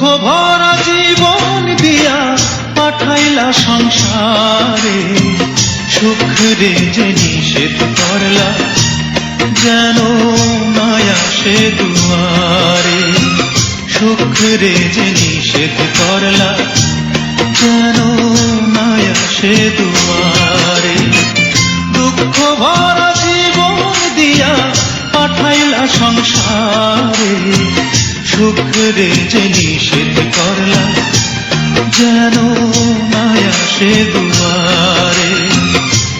ভরা জীবন দিয়া পাঠাইলা সংসারে। সুখ রে যে নিষেধ করলা, যেন মায়া সে দুয়ারে। সুখ রে যে নিষেধ করলা, যেন মায়া সে দুয়ারে। দুঃখ ভরা জীবন দিয়া পাঠাইলা সংসারে। সুখ রে যে নিষেধ করলা যেন মায়া সে দুয়ারে।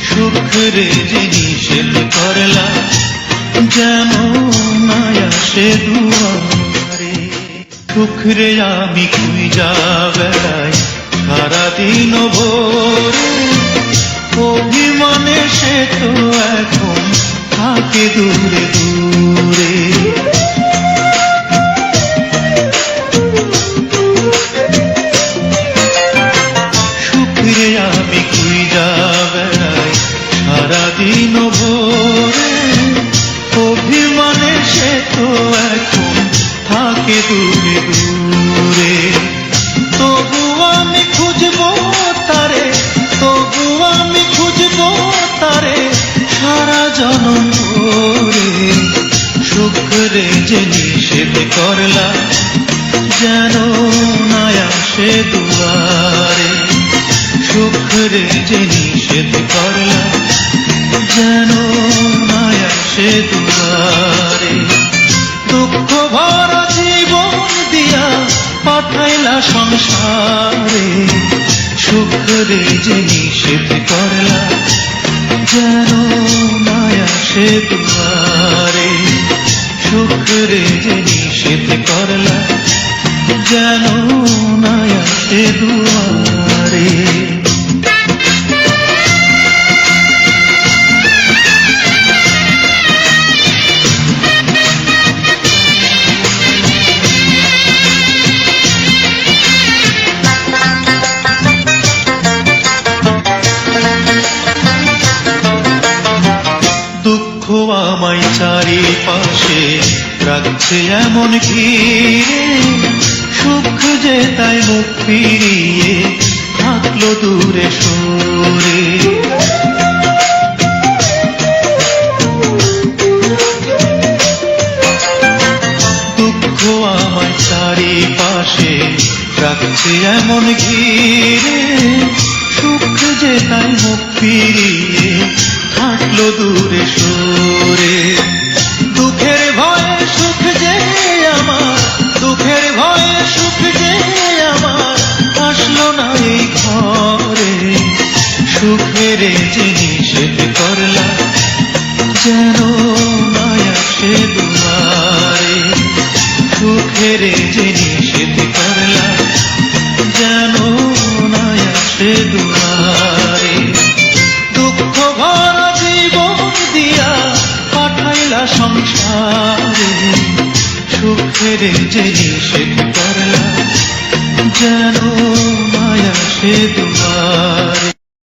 সুখ রে যে নিষেধ করলা যেন মায়া সে দুয়ারে। সুখ রে আমি খুঁজা বেড়াই সারাদিন ভোরে। অভিমানে সে তো এখন থাকে দূরে দূরে। সারাদিন ভোরে অভিমানে সে তো এখন থাকে দূরে দূরে। তবু আমি খুঁজবো তারে, তবু আমি খুঁজবো তারে সারা জনম ধরে সুখরে যে নিষেধ করলা, যেন নায়া সে দুয়ারে। সুখরে যে নিষেধ করলা যেন নায়া সে দুয়ারে দুঃখ ভরা জীবন দিয়া পাঠাইলা সংসারে। সুখরে যে নিষেধ করলা, যেন মায়া সে দুয়ারে সুখরে যে নিষেধ করলা, যেন মায়া সে দুয়ারে রাখছে এমন ঘিরে, সুখ যে তাই মুখ ফিরিয়ে থাকল দূরে সরে। দুঃখ আমায় চারিপাশে রাখছে এমন ঘিরে, সুখ যে তাই মুখ ফিরিয়ে থাকল দূরে সরে। সুখের যে নিষেধ করলা। যেন মায়া সে দুয়ারে সুখের যে নিষেধ করলা। যেন মায়া সে দুয়ারে দুঃখ ভরা জীবন দিয়া পাঠাইলা সংসারে। সুখের যে নিষেধ করলা। যেন মায়া সে দুয়ারে